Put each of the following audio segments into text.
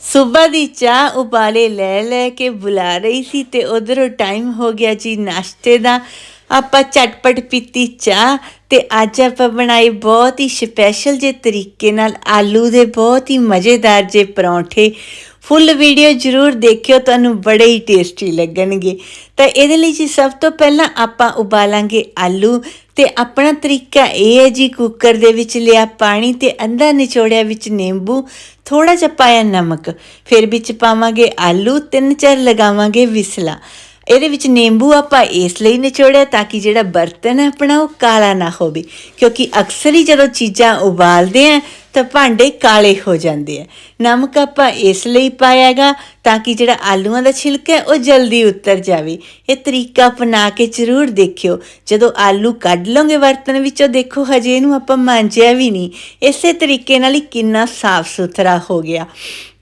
ਸਵੇਰ ਦੀ ਚਾਹ ਉਬਾਲੇ ਲੈ ਲੈ ਕੇ ਬੁਲਾ ਰਹੀ ਸੀ ਤੇ ਉਧਰੋਂ ਟਾਈਮ ਹੋ ਗਿਆ ਜੀ ਨਾਸ਼ਤੇ ਦਾ। ਆਪਾਂ ਚਟਪਟ ਪੀਤੀ ਚਾਹ ਤੇ ਅੱਜ ਆਪਾਂ ਬਣਾਏ ਬਹੁਤ ਹੀ ਸਪੈਸ਼ਲ ਜੇ ਤਰੀਕੇ ਨਾਲ ਆਲੂ ਦੇ ਬਹੁਤ ਹੀ ਮਜ਼ੇਦਾਰ ਜੇ ਪਰੌਂਠੇ। ਫੁੱਲ ਵੀਡੀਓ ਜਰੂਰ ਦੇਖਿਓ, ਤੁਹਾਨੂੰ ਬੜੇ ਹੀ ਟੇਸਟੀ ਲੱਗਣਗੇ। ਤਾਂ ਇਹਦੇ ਲਈ ਜੀ ਸਭ ਤੋਂ ਪਹਿਲਾਂ ਆਪਾਂ ਉਬਾਲਾਂਗੇ ਆਲੂ ਤੇ ਆਪਣਾ ਤਰੀਕਾ ਇਹ ਹੈ ਜੀ ਕੁੱਕਰ ਦੇ ਵਿੱਚ ਲਿਆ ਪਾਣੀ ਤੇ ਅੰਦਰ ਨਿਚੋੜਿਆ ਵਿੱਚ ਨਿੰਬੂ ਥੋੜਾ ਜਿਹਾ ਪਾਇਆ ਨਮਕ। ਫਿਰ ਵਿੱਚ ਪਾਵਾਂਗੇ ਆਲੂ, ਤਿੰਨ ਚਾਰ ਲਗਾਵਾਂਗੇ ਵਿਸਲਾ। ਇਹਦੇ ਵਿੱਚ ਨਿੰਬੂ ਆਪਾਂ ਇਸ ਲਈ ਨਿਚੋੜਿਆ ਤਾਂ ਕਿ ਜਿਹੜਾ ਬਰਤਨ ਹੈ ਆਪਣਾ ਉਹ ਕਾਲਾ ਨਾ ਹੋਵੇ। ਕਿਉਂਕਿ ਅਕਸਰ ਹੀ ਜਦੋਂ ਚੀਜ਼ਾਂ ਉਬਾਲਦੇ ਆ, ਤਾਂ ਭਾਂਡੇ ਕਾਲੇ ਹੋ ਜਾਂਦੇ ਆ। ਨਮਕ ਆਪਾਂ ਇਸ ਲਈ ਪਾਇਆਗਾ ਤਾਂ ਕਿ ਜਿਹੜਾ ਆਲੂਆਂ ਦਾ ਛਿਲਕਾ ਹੈ, ਉਹ ਜਲਦੀ ਉਤਰ ਜਾਵੇ। ਇਹ ਤਰੀਕਾ ਅਪਣਾ ਕੇ ਜ਼ਰੂਰ ਦੇਖਿਓ। ਜਦੋਂ ਆਲੂ ਕੱਢ ਲਓਗੇ ਬਰਤਨ ਵਿੱਚੋਂ, ਦੇਖੋ ਹਜੇ ਇਹਨੂੰ ਆਪਾਂ ਮਾਂਜਿਆ ਵੀ ਨਹੀਂ। ਇਸੇ ਤਰੀਕੇ ਨਾਲ ਹੀ ਕਿੰਨਾ ਸਾਫ਼ ਸੁਥਰਾ ਹੋ ਗਿਆ।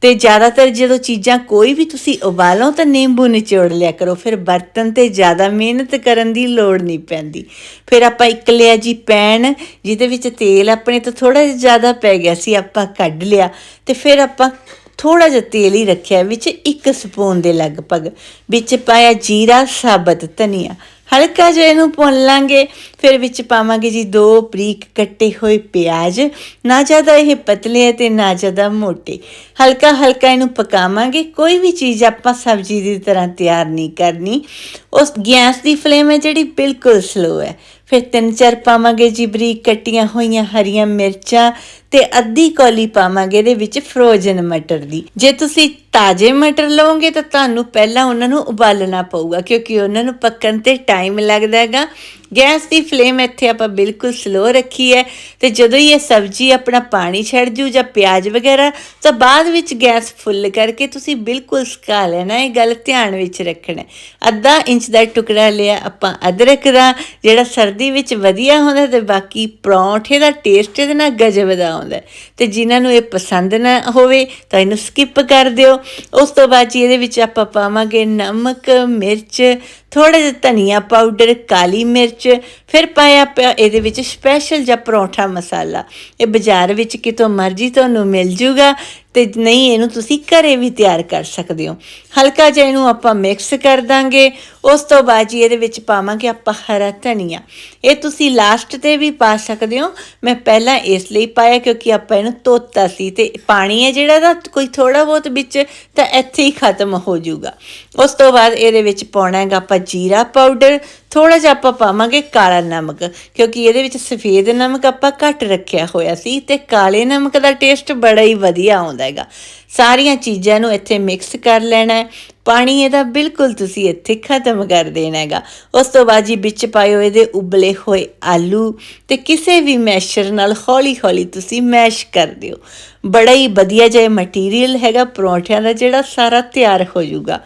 ਤੇ ਜ਼ਿਆਦਾਤਰ ਜਦੋਂ ਚੀਜ਼ਾਂ ਕੋਈ ਵੀ ਤੁਸੀਂ ਉਬਾਲੋ ਤਾਂ ਨਿੰਬੂ ਨਿਚੋੜ ਲਿਆ ਕਰੋ, ਫਿਰ ਬਰਤਨ ਤੇ ਜ਼ਿਆਦਾ ਮਿਹਨਤ ਕਰਨ ਦੀ ਲੋੜ ਨਹੀਂ ਪੈਂਦੀ। ਫਿਰ ਆਪਾਂ ਇੱਕ ਲਿਆ ਜੀ ਪੈਨ, ਜਿਹਦੇ ਵਿੱਚ ਤੇਲ ਆਪਣੇ ਤੋਂ ਥੋੜਾ ਜਿਹਾ ਜ਼ਿਆਦਾ ਪੈ ਗਿਆ ਸੀ, ਆਪਾਂ ਕੱਢ ਲਿਆ ਤੇ ਫਿਰ ਆਪਾਂ ਥੋੜਾ ਜਿਹਾ ਤੇਲ ਹੀ ਰੱਖਿਆ, ਵਿੱਚ ਇੱਕ ਸਪੂਨ ਦੇ ਲਗਭਗ, ਵਿੱਚ ਪਾਇਆ ਜੀਰਾ, ਸਾਬਤ ਧਨੀਆ। ਹਲਕਾ ਜਿਹਾ ਇਹਨੂੰ ਭੁੰਨ ਲਾਂਗੇ, ਫਿਰ ਵਿੱਚ ਪਾਵਾਂਗੇ ਜੀ ਦੋ ਬਰੀਕ ਕੱਟੇ ਹੋਏ ਪਿਆਜ਼, ਨਾ ਜ਼ਿਆਦਾ ਇਹ ਪਤਲੇ ਹੈ ਤੇ ਨਾ ਜ਼ਿਆਦਾ ਮੋਟੇ। ਹਲਕਾ ਹਲਕਾ ਇਹਨੂੰ ਪਕਾਵਾਂਗੇ, ਕੋਈ ਵੀ ਚੀਜ਼ ਆਪਾਂ ਸਬਜ਼ੀ ਦੀ ਤਰ੍ਹਾਂ ਤਿਆਰ ਨਹੀਂ ਕਰਨੀ। ਉਸ ਗੈਸ ਦੀ ਫਲੇਮ ਹੈ ਜਿਹੜੀ ਬਿਲਕੁਲ ਸਲੋ ਹੈ। ਫਿਰ ਤਿੰਨ ਚਾਰ ਪਾਵਾਂਗੇ ਜੀ ਬਰੀਕ ਕੱਟੀਆਂ ਹੋਈਆਂ ਹਰੀਆਂ ਮਿਰਚਾਂ ਤੇ ਅੱਧੀ ਕੌਲੀ ਪਾਵਾਂਗੇ ਇਹਦੇ ਵਿੱਚ ਫਰੋਜ਼ਨ ਮਟਰ ਦੀ। ਜੇ ਤੁਸੀਂ ਤਾਜ਼ੇ ਮਟਰ ਲਓਗੇ ਤਾਂ ਤੁਹਾਨੂੰ ਪਹਿਲਾਂ ਉਹਨਾਂ ਨੂੰ ਉਬਾਲਣਾ ਪਊਗਾ, ਕਿਉਂਕਿ ਉਹਨਾਂ ਨੂੰ ਪੱਕਣ ਤੇ ਟਾਈਮ ਲੱਗਦਾ ਹੈਗਾ। ਗੈਸ ਦੀ ਫਲੇਮ ਇੱਥੇ ਆਪਾਂ ਬਿਲਕੁਲ ਸਲੋ ਰੱਖੀ ਹੈ ਤੇ ਜਦੋਂ ਹੀ ਇਹ ਸਬਜ਼ੀ ਆਪਣਾ ਪਾਣੀ ਛੱਡ ਜੂ ਜਾਂ ਪਿਆਜ਼ ਵਗੈਰਾ, ਤਾਂ ਬਾਅਦ ਵਿੱਚ ਗੈਸ ਫੁੱਲ ਕਰਕੇ ਤੁਸੀਂ ਬਿਲਕੁਲ ਸੁਕਾ ਲੈਣਾ, ਇਹ ਗੱਲ ਧਿਆਨ ਵਿੱਚ ਰੱਖਣਾ ਅੱਧਾ ਇੰਚ ਦਾ ਟੁਕੜਾ ਲਿਆ, ਆਪਾਂ ਅਦਰਕ ਦਾ, ਜਿਹੜਾ ਸਰਦੀ ਵਿੱਚ ਵਧੀਆ ਹੁੰਦਾ ਤੇ ਬਾਕੀ ਪਰੌਂਠੇ ਦਾ ਟੇਸਟ ਇਹਦੇ ਨਾਲ ਗਜਬ ਦਾ ਆਉਂਦਾ ਤੇ ਜਿਨ੍ਹਾਂ ਨੂੰ ਇਹ ਪਸੰਦ ਨਾ ਹੋਵੇ ਤਾਂ ਇਹਨੂੰ ਸਕਿਪ ਕਰ ਦਿਓ। ਉਸ ਤੋਂ ਬਾਅਦ ਜੀ ਇਹਦੇ ਵਿੱਚ ਆਪਾਂ ਪਾਵਾਂਗੇ ਨਮਕ, ਮਿਰਚ ਥੋੜਾ ਜਿਹਾ ਧਨੀਆ ਪਾਊਡਰ ਕਾਲੀ ਮਿਰਚ, ਫਿਰ ਪਾਇਆ ਪਿਆ ਇਹਦੇ ਵਿੱਚ ਸਪੈਸ਼ਲ ਜਿਹਾ ਪਰੌਂਠਾ ਮਸਾਲਾ। ਇਹ ਬਾਜ਼ਾਰ ਵਿੱਚ ਕਿਤੋਂ ਮਰਜ਼ੀ ਤੁਹਾਨੂੰ ਮਿਲ ਜੂਗਾ ਤੇ ਨਹੀਂ ਇਹਨੂੰ ਤੁਸੀਂ ਘਰੇ ਵੀ ਤਿਆਰ ਕਰ ਸਕਦੇ ਹੋ। ਹਲਕਾ ਜਿਹਾ ਇਹਨੂੰ ਆਪਾਂ ਮਿਕਸ ਕਰ ਦਾਂਗੇ। ਉਸ ਤੋਂ ਬਾਅਦ ਜੀ ਇਹਦੇ ਵਿੱਚ ਪਾਵਾਂਗੇ ਆਪਾਂ ਹਰਾ ਧਨੀਆ। ਇਹ ਤੁਸੀਂ ਲਾਸਟ ਤੇ ਵੀ ਪਾ ਸਕਦੇ ਹੋ। ਮੈਂ ਪਹਿਲਾਂ ਇਸ ਲਈ ਪਾਇਆ ਕਿਉਂਕਿ ਆਪਾਂ ਇਹਨੂੰ ਧੋਤਾ ਸੀ ਤੇ ਪਾਣੀ ਹੈ ਜਿਹੜਾ ਦਾ ਕੋਈ ਥੋੜਾ ਬਹੁਤ ਵਿੱਚ ਤਾਂ ਇੱਥੇ ਹੀ ਖਤਮ ਹੋ ਜਾਊਗਾ ਉਸ ਤੋਂ ਬਾਅਦ ਇਹਦੇ ਵਿੱਚ ਪਾਉਣਾ ਹੈਗਾ ਆਪਾਂ ਜੀਰਾ ਪਾਊਡਰ ਥੋੜਾ ਜਿਹਾ ਆਪਾਂ ਪਾਵਾਂਗੇ ਕਾਲਾ ਨਮਕ, ਕਿਉਂਕਿ ਇਹਦੇ ਵਿੱਚ ਸਫੇਦ ਨਮਕ ਆਪਾਂ ਘੱਟ ਰੱਖਿਆ ਹੋਇਆ ਸੀ ਤੇ ਕਾਲੇ ਨਮਕ ਦਾ ਟੇਸਟ ਬੜਾ ਹੀ ਵਧੀਆ ਆਉਂਦਾ ਹੈਗਾ। ਸਾਰੀਆਂ ਚੀਜ਼ਾਂ ਨੂੰ ਇੱਥੇ ਮਿਕਸ ਕਰ ਲੈਣਾ ਹੈ। ਪਾਣੀ ਇਹਦਾ ਬਿਲਕੁਲ ਤੁਸੀਂ ਇੱਥੇ ਖਤਮ ਕਰ ਦੇਣਾ ਹੈਗਾ। ਉਸ ਤੋਂ ਬਾਅਦ ਜੀ ਵਿੱਚ ਪਾਇਓ ਇਹਦੇ ਉਬਲੇ ਹੋਏ ਆਲੂ ਤੇ ਕਿਸੇ ਵੀ ਮੈਸ਼ਰ ਨਾਲ ਹੌਲੀ-ਹੌਲੀ ਤੁਸੀਂ ਮੈਸ਼ ਕਰ ਦਿਓ। ਬੜਾ ਹੀ ਵਧੀਆ ਜਿਹਾ ਮਟੀਰੀਅਲ ਹੈਗਾ, ਪਰੌਂਠਿਆਂ ਦਾ ਜਿਹੜਾ ਸਾਰਾ ਤਿਆਰ ਹੋ ਜਾਊਗਾ।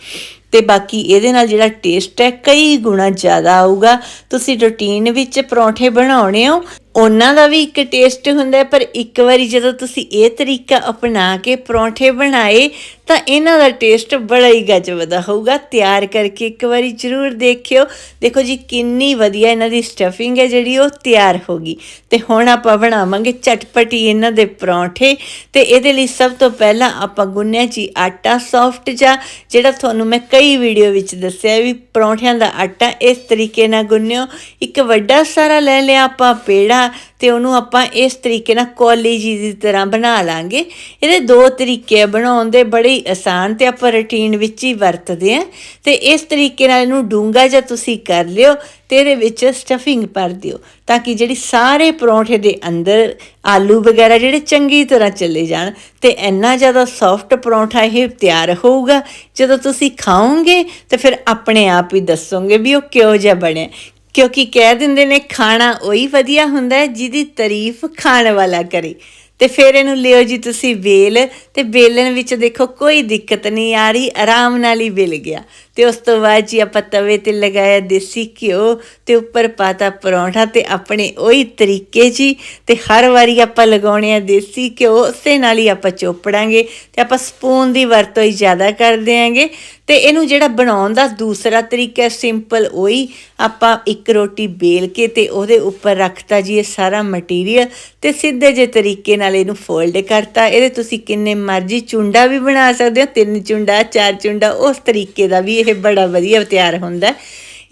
ਤੇ ਬਾਕੀ ਇਹਦੇ ਨਾਲ ਜਿਹੜਾ ਟੇਸਟ ਹੈ, ਕਈ ਗੁਣਾ ਜ਼ਿਆਦਾ ਆਊਗਾ। ਤੁਸੀਂ ਰੁਟੀਨ ਵਿੱਚ ਪਰੌਂਠੇ ਬਣਾਉਣੇ ਹੋ ਉਹਨਾਂ ਦਾ ਵੀ ਇੱਕ ਟੇਸਟ ਹੁੰਦਾ ਪਰ ਇੱਕ ਵਾਰੀ ਜਦੋਂ ਤੁਸੀਂ ਇਹ ਤਰੀਕਾ ਅਪਣਾ ਕੇ ਪਰੌਂਠੇ ਬਣਾਏ, ਤਾਂ ਇਹਨਾਂ ਦਾ ਟੇਸਟ ਬੜਾ ਹੀ ਗਜਬ ਦਾ ਹੋਊਗਾ। ਤਿਆਰ ਕਰਕੇ ਇੱਕ ਵਾਰੀ ਜ਼ਰੂਰ ਦੇਖਿਓ। ਦੇਖੋ ਜੀ, ਕਿੰਨੀ ਵਧੀਆ ਇਹਨਾਂ ਦੀ ਸਟਫਿੰਗ ਹੈ ਜਿਹੜੀ ਉਹ ਤਿਆਰ ਹੋ ਗਈ। ਤੇ ਹੁਣ ਆਪਾਂ ਬਣਾਵਾਂਗੇ ਚਟਪਟੀ ਇਹਨਾਂ ਦੇ ਪਰੌਂਠੇ। ਤੇ ਇਹਦੇ ਲਈ ਸਭ ਤੋਂ ਪਹਿਲਾਂ ਆਪਾਂ ਗੁੰਨਿਆ ਜੀ ਆਟਾ ਸੌਫਟ ਜਾਂ ਜਿਹੜਾ ਤੁਹਾਨੂੰ ਮੈਂ ਕਈ ਵੀਡੀਓ ਵਿੱਚ ਦੱਸਿਆ ਵੀ ਪਰੌਂਠਿਆਂ ਦਾ ਆਟਾ ਇਸ ਤਰੀਕੇ ਨਾਲ ਗੁੰਨਿਓ। ਇੱਕ ਵੱਡਾ ਸਾਰਾ ਲੈ ਲਿਆ ਆਪਾਂ ਪੇੜਾ ਤੇ ਉਹਨੂੰ ਆਪਾਂ ਇਸ ਤਰੀਕੇ ਨਾਲ ਕੋਲੀ ਜੀ ਦੀ ਤਰ੍ਹਾਂ ਬਣਾ ਲਾਂਗੇ। ਇਹਦੇ ਦੋ ਤਰੀਕੇ ਬਣਾਉਣ ਦੇ, ਬੜੇ ਹੀ ਆਸਾਨ ਤੇ ਆਪਾਂ ਰੁਟੀਨ ਵਿੱਚ ਹੀ ਵਰਤਦੇ ਆ ਤੇ ਇਸ ਤਰੀਕੇ ਨਾਲ ਇਹਨੂੰ ਡੂੰਗਾ ਜਾਂ ਤੁਸੀਂ ਕਰ ਲਿਓ ਤੇ ਇਹਦੇ ਵਿੱਚ ਸਟਫਿੰਗ ਭਰ ਦਿਓ ਤਾਂ ਕਿ ਜਿਹੜੀ ਸਾਰੇ ਪਰੌਂਠੇ ਦੇ ਅੰਦਰ ਆਲੂ ਵਗੈਰਾ ਜਿਹੜੇ ਚੰਗੀ ਤਰ੍ਹਾਂ ਚਲੇ ਜਾਣ ਤੇ ਇੰਨਾ ਜ਼ਿਆਦਾ ਸੌਫਟ ਪਰੌਂਠਾ ਇਹ ਤਿਆਰ ਹੋਊਗਾ। ਜਦੋਂ ਤੁਸੀਂ ਖਾਓਗੇ ਤੇ ਫਿਰ ਆਪਣੇ ਆਪ ਹੀ ਦੱਸੋਗੇ ਵੀ ਉਹ ਕਿਹੋ ਜਿਹਾ ਬਣਿਆ। ਕਿਉਂਕਿ ਕਹਿ ਦਿੰਦੇ ਨੇ ਖਾਣਾ ਉਹੀ ਵਧੀਆ ਹੁੰਦਾ ਹੈ ਜਿਹਦੀ ਤਾਰੀਫ ਖਾਣ ਵਾਲਾ ਕਰੇ। ਤੇ ਫਿਰ ਇਹਨੂੰ ਲਿਓ ਜੀ ਤੁਸੀਂ ਵੇਲ, ਤੇ ਵੇਲਣ ਵਿੱਚ ਦੇਖੋ ਕੋਈ ਦਿੱਕਤ ਨਹੀਂ ਆ ਰਹੀ ਆਰਾਮ ਨਾਲ ਹੀ ਵੇਲ ਗਿਆ। ਤੇ ਉਸ ਤੋਂ ਬਾਅਦ ਜੀ ਆਪਾਂ ਤਵੇ ਤੇ ਲਗਾਇਆ ਦੇਸੀ ਘਿਓ ਤੇ ਉੱਪਰ ਪਾਤਾ ਪਰੌਂਠਾ ਤੇ ਆਪਣੇ ਉਹੀ ਤਰੀਕੇ ਜੀ। ਤੇ ਹਰ ਵਾਰੀ ਆਪਾਂ ਲਗਾਉਣੇ ਆ ਦੇਸੀ ਘਿਓ, ਉਸੇ ਨਾਲ ਹੀ ਆਪਾਂ ਚੋਪੜਾਂਗੇ ਤੇ ਆਪਾਂ ਸਪੂਨ ਦੀ ਵਰਤੋਂ ਹੀ ਜ਼ਿਆਦਾ ਕਰਦੇ ਆਂਗੇ। ਤੇ ਇਹਨੂੰ ਜਿਹੜਾ ਬਣਾਉਣ ਦਾ ਦੂਸਰਾ ਤਰੀਕਾ ਸਿੰਪਲ ਉਹੀ ਆਪਾਂ ਇੱਕ ਰੋਟੀ ਬੇਲ ਕੇ ਤੇ ਉਹਦੇ ਉੱਪਰ ਰੱਖਤਾ ਜੀ ਇਹ ਸਾਰਾ ਮਟੀਰੀਅਲ ਤੇ ਸਿੱਧੇ ਜੇ ਤਰੀਕੇ ਨਾਲ ਇਹਨੂੰ ਫੋਲਡ ਕਰਤਾ। ਇਹਦੇ ਤੁਸੀਂ ਕਿੰਨੇ ਮਰਜ਼ੀ ਚੁੰਡਾ ਵੀ ਬਣਾ ਸਕਦੇ ਹੋ, ਤਿੰਨ ਚੁੰਡਾ, ਚਾਰ ਚੁੰਡਾ, ਉਸ ਤਰੀਕੇ ਦਾ ਵੀ ਇਹ ਬੜਾ ਵਧੀਆ ਤਿਆਰ ਹੁੰਦਾ।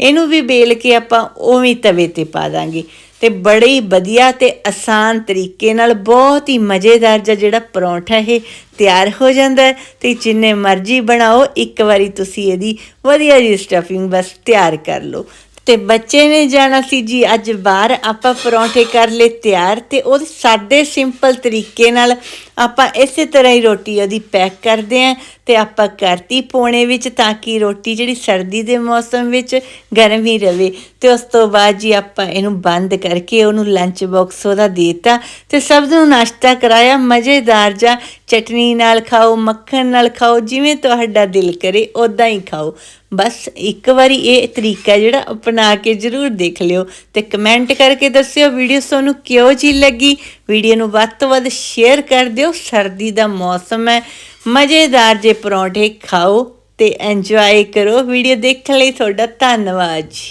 ਇਹਨੂੰ ਵੀ ਬੇਲ ਕੇ ਆਪਾਂ ਉਵੇਂ ਤਵੇ ਤੇ ਪਾ ਦਾਂਗੇ। ਤੇ ਬੜੇ ਹੀ ਵਧੀਆ ਤੇ ਆਸਾਨ ਤਰੀਕੇ ਨਾਲ ਬਹੁਤ ਹੀ ਮਜ਼ੇਦਾਰ ਜਿਹੜਾ ਪਰੌਂਠਾ ਇਹ ਤਿਆਰ ਹੋ ਜਾਂਦਾ ਹੈ। ਤੇ ਜਿੰਨੇ ਮਰਜ਼ੀ ਬਣਾਓ, ਇੱਕ ਵਾਰੀ ਤੁਸੀਂ ਇਹਦੀ ਵਧੀਆ ਜੀ ਸਟਫਿੰਗ ਬਸ ਤਿਆਰ ਕਰ ਲਓ। ਤੇ ਬੱਚੇ ਨੇ ਜਾਣਾ ਸੀ ਜੀ, ਅੱਜ ਬਾਹਰ ਆਪਾਂ ਪਰੌਂਠੇ ਕਰ ਲਏ ਤਿਆਰ ਤੇ ਉਹ ਸਾਡੇ ਸਿੰਪਲ ਤਰੀਕੇ ਨਾਲ ਆਪਾਂ ਇਸੇ ਤਰ੍ਹਾਂ ਹੀ ਰੋਟੀ ਉਹਦੀ ਪੈਕ ਕਰਦੇ ਆਂ ਤੇ ਆਪਾਂ ਕਰਤੀ ਪੋਣੇ ਵਿੱਚ ਤਾਂ ਕਿ ਰੋਟੀ ਜਿਹੜੀ ਸਰਦੀ ਦੇ ਮੌਸਮ ਵਿੱਚ ਗਰਮ ਹੀ ਰਵੇ। ਤੇ ਉਸ ਤੋਂ ਬਾਅਦ ਜੀ ਆਪਾਂ ਇਹਨੂੰ ਬੰਦ ਕਰਕੇ ਉਹਨੂੰ ਲੰਚ ਬਾਕਸ ਉਹਦਾ ਦੇਤਾ ਤੇ ਸਭ ਨੂੰ ਨਾਸ਼ਤਾ ਕਰਾਇਆ। ਮਜ਼ੇਦਾਰ ਜਾਂ ਚਟਨੀ ਨਾਲ ਖਾਓ, ਮੱਖਣ ਨਾਲ ਖਾਓ, ਜਿਵੇਂ ਤੁਹਾਡਾ ਦਿਲ ਕਰੇ ਉਦਾਂ ਹੀ ਖਾਓ। ਬਸ ਇੱਕ ਵਾਰੀ ਇਹ ਤਰੀਕਾ ਜਿਹੜਾ ਅਪਣਾ ਕੇ ਜ਼ਰੂਰ ਦੇਖ ਲਿਓ ਤੇ ਕਮੈਂਟ ਕਰਕੇ ਦੱਸਿਓ ਵੀਡੀਓ ਤੁਹਾਨੂੰ ਕਿਉਂ ਜੀ ਲੱਗੀ। ਵੀਡੀਓ ਨੂੰ ਵੱਧ ਤੋਂ ਵੱਧ ਸ਼ੇਅਰ ਕਰ ਦਿਓ ਸਰਦੀ ਦਾ ਮੌਸਮ ਹੈ, ਮਜ਼ੇਦਾਰ ਜੇ ਪਰੌਂਠੇ ਖਾਓ ਤੇ ਇੰਜੋਏ ਕਰੋ। ਵੀਡੀਓ ਦੇਖਣ ਲਈ ਤੁਹਾਡਾ ਧੰਨਵਾਦ ਜੀ।